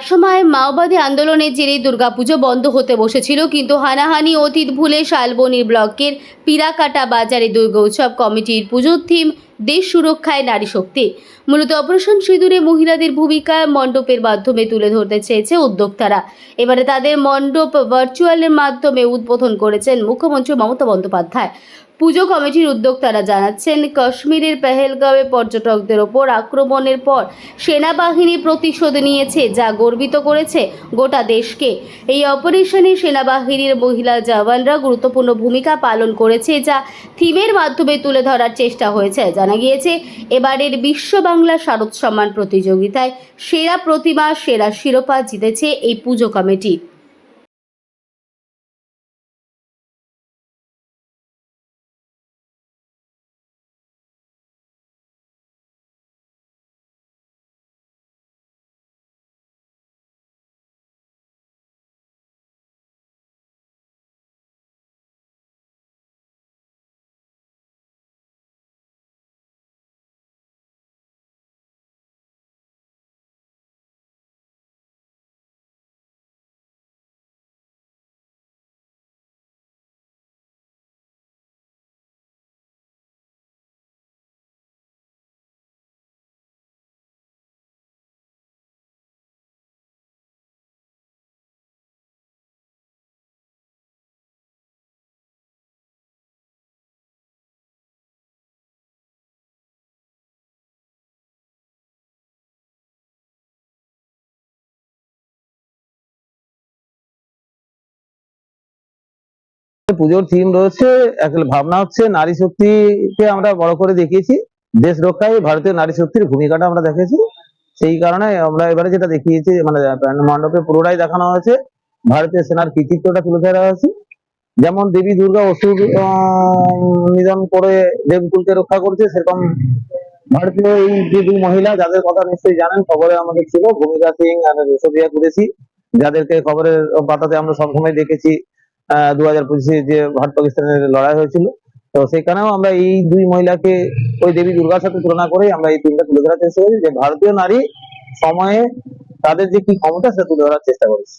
একসময় মাওবাদী আন্দোলনের জেরে দুর্গাপুজো বন্ধ হতে বসেছিল, কিন্তু হানাহানি অতীত ভুলে শালবনির ব্লকের পিরাকাটা বাজারে দুর্গা উৎসব কমিটির পুজোর থিম দেশ সুরক্ষায় নারী শক্তি। মূলত অপারেশন সিঁদুরে মহিলাদের ভূমিকা মণ্ডপের মাধ্যমে তুলে ধরতে চেয়েছে উদ্যোক্তারা। এবারে তাদের মণ্ডপ ভার্চুয়ালের মাধ্যমে উদ্বোধন করেছেন মুখ্যমন্ত্রী মমতা বন্দ্যোপাধ্যায়। পুজো কমিটির উদ্যোক্তারা জানাচ্ছেন, কাশ্মীরের পেহেলগাঁওয়ে পর্যটকদের ওপর আক্রমণের পর সেনাবাহিনী প্রতিশোধ নিয়েছে, যা গর্বিত করেছে গোটা দেশকে। এই অপারেশনে সেনাবাহিনীর মহিলা জওয়ানরা গুরুত্বপূর্ণ ভূমিকা পালন করেছে, যা থিমের মাধ্যমে তুলে ধরার চেষ্টা হয়েছে জানা গিয়েছে, এবারের বিশ্ব বাংলা শারদ সম্মান প্রতিযোগিতায় সেরা প্রতিমা, সেরা শিরোপা জিতেছে এই পুজো কমিটি। পুজোর থিম রয়েছে আসলে ভাবনা হচ্ছে নারী শক্তিকে আমরা বড় করে দেখিয়েছি। দেশ রক্ষায় ভারতীয় নারী শক্তির ভূমিকাটা আমরা দেখেছি। সেই কারণে আমরা এবারে যেটা দেখিয়েছি মানে মণ্ডপে পুরোটাই দেখানো হয়েছে। ভারতীয় সেনার কৃতিত্বটা তুলে ধরা হয়েছে। যেমন দেবী দুর্গা অসুর নিধন করে দেবকুলকে রক্ষা করছে, সেরকম ভারতীয় এই যে দুই মহিলা, যাদের কথা নিশ্চয়ই জানেন, খবরে আমাদের ছিল ভূমিকা সিং আর সোফিয়া কুরেশি যাদেরকে খবরের পাতাতে আমরা সবসময় দেখেছি। দু হাজার পঁচিশে যে ভারত পাকিস্তানের লড়াই হয়েছিল। তো সেখানেও আমরা এই দুই মহিলাকে ওই দেবী দুর্গার সাথে তুলনা করে আমরা এই তিনটা তুলে ধরার চেষ্টা করি যে ভারতীয় নারী সময়ে তাদের যে কি ক্ষমতা সেটা তুলে ধরার চেষ্টা করেছি।